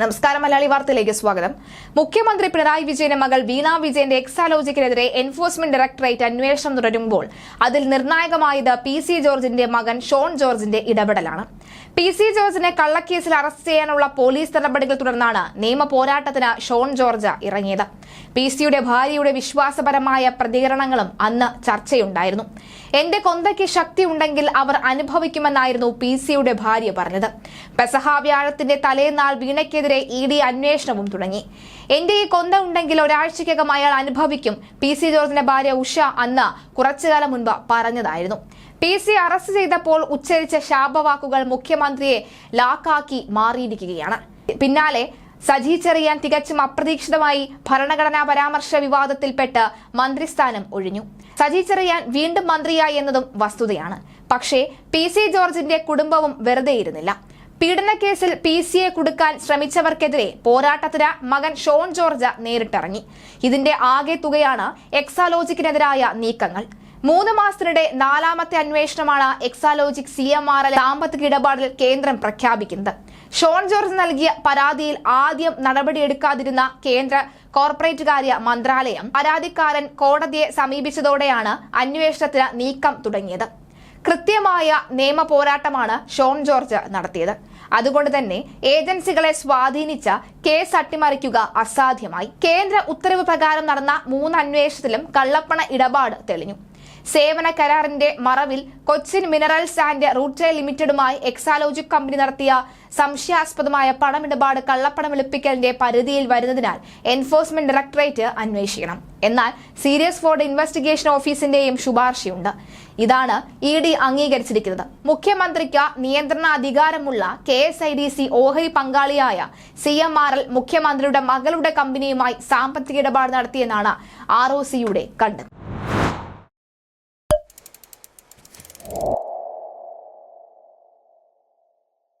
നമസ്കാരം മലയാളി വാർത്തയിലേക്ക് സ്വാഗതം. മുഖ്യമന്ത്രി പിണറായി വിജയന്റെ മകൾ വീണ വിജയന്റെ എക്സാലോജിക്കിനെതിരെ എൻഫോഴ്സ്മെന്റ് ഡയറക്ടറേറ്റ് അന്വേഷണം തുടരുമ്പോൾ അതിൽ നിർണായകമായത് പി ജോർജിന്റെ മകൻ ഷോൺ ജോർജിന്റെ ഇടപെടലാണ്. പി സി ജോർജിനെ കള്ളക്കേസിൽ അറസ്റ്റ് ചെയ്യാനുള്ള പോലീസ് നടപടികൾ തുടർന്നാണ് നിയമ പോരാട്ടത്തിന് ഷോൺ ജോർജ് ഇറങ്ങിയത്. പി സിയുടെ ഭാര്യയുടെ വിശ്വാസപരമായ പ്രതികരണങ്ങളും അന്ന് ചർച്ചയുണ്ടായിരുന്നു. എന്റെ കൊന്തയ്ക്ക് ശക്തി ഉണ്ടെങ്കിൽ അവർ അനുഭവിക്കുമെന്നായിരുന്നു പി സിയുടെ ഭാര്യ പറഞ്ഞത്. പെസഹ വ്യാഴത്തിന്റെ തലേന്നാൾ വീണയ്ക്കെതിരെ ഇ ഡി അന്വേഷണവും തുടങ്ങി. എന്റെ ഈ കൊന്ത ഉണ്ടെങ്കിൽ ഒരാഴ്ചയ്ക്കകം അയാൾ അനുഭവിക്കും. പി സി ജോർജിന്റെ ഭാര്യ ഉഷ അന്ന് കുറച്ചുകാലം മുൻപ് പറഞ്ഞതായിരുന്നു. പി സി അറസ്റ്റ് ചെയ്തപ്പോൾ ഉച്ചരിച്ച ശാപവാക്കുകൾ മുഖ്യമന്ത്രിയെ ലാക്കാക്കി മാറിയിരിക്കുകയാണ്. പിന്നാലെ സജി ചെറിയാൻ തികച്ചും അപ്രതീക്ഷിതമായി ഭരണഘടനാ പരാമർശ വിവാദത്തിൽപ്പെട്ട് മന്ത്രിസ്ഥാനം ഒഴിഞ്ഞു. സജി ചെറിയാൻ വീണ്ടും മന്ത്രിയായി എന്നതും വസ്തുതയാണ്. പക്ഷേ പി സി ജോർജിന്റെ കുടുംബവും വെറുതെയിരുന്നില്ല. പീഡനക്കേസിൽ പി സിയെ കൊടുക്കാൻ ശ്രമിച്ചവർക്കെതിരെ പോരാട്ടത്തിന് മകൻ ഷോൺ ജോർജ് നേരിട്ടിറങ്ങി. ഇതിന്റെ ആകെ തുകയാണ് എക്സാലോജിക്കിനെതിരായ നീക്കങ്ങൾ. മൂന്ന് മാസത്തിനിടെ നാലാമത്തെ അന്വേഷണമാണ് Exalogic C M R L സാമ്പത്തിക ഇടപാടിൽ കേന്ദ്രം പ്രഖ്യാപിക്കുന്നത്. ഷോൺ ജോർജ് നൽകിയ പരാതിയിൽ ആദ്യം നടപടിയെടുക്കാതിരുന്ന കേന്ദ്ര കോർപ്പറേറ്റ് കാര്യ മന്ത്രാലയം പരാതിക്കാരൻ കോടതിയെ സമീപിച്ചതോടെയാണ് അന്വേഷണത്തിന് നീക്കം തുടങ്ങിയത്. കൃത്യമായ നിയമ പോരാട്ടമാണ് ഷോൺ ജോർജ് നടത്തിയത്. അതുകൊണ്ട് തന്നെ ഏജൻസികളെ സ്വാധീനിച്ച കേസ് അട്ടിമറിക്കുക അസാധ്യമായി. കേന്ദ്ര ഉത്തരവ് പ്രകാരം നടന്ന മൂന്ന് അന്വേഷണത്തിലും കള്ളപ്പണ ഇടപാട് തെളിഞ്ഞു. സേവന കരാറിന്റെ മറവിൽ കൊച്ചിൻ മിനറൽസ് ആൻഡ് റൂട്ടെ ലിമിറ്റഡുമായി എക്സാലോജിക് കമ്പനി നടത്തിയ സംശയാസ്പദമായ പണമിടപാട് കള്ളപ്പണം വെളുപ്പിക്കലിന്റെ പരിധിയിൽ വരുന്നതിനാൽ എൻഫോഴ്സ്മെന്റ് ഡയറക്ടറേറ്റ് അന്വേഷിക്കണം. എന്നാൽ സീരിയസ് ഫോർഡ് ഇൻവെസ്റ്റിഗേഷൻ ഓഫീസിന്റെയും ശുപാർശയുണ്ട്. ഇതാണ് ഇ ഡി അംഗീകരിച്ചിരിക്കുന്നത്. മുഖ്യമന്ത്രിക്ക് നിയന്ത്രണ അധികാരമുള്ള K S I D C ഓഹരി പങ്കാളിയായ സി എം ആർ എൽ മുഖ്യമന്ത്രിയുടെ മകളുടെ കമ്പനിയുമായി സാമ്പത്തിക ഇടപാട് നടത്തിയെന്നാണ് ആർ ഒ സിയുടെ കണ്ടെത്തൽ.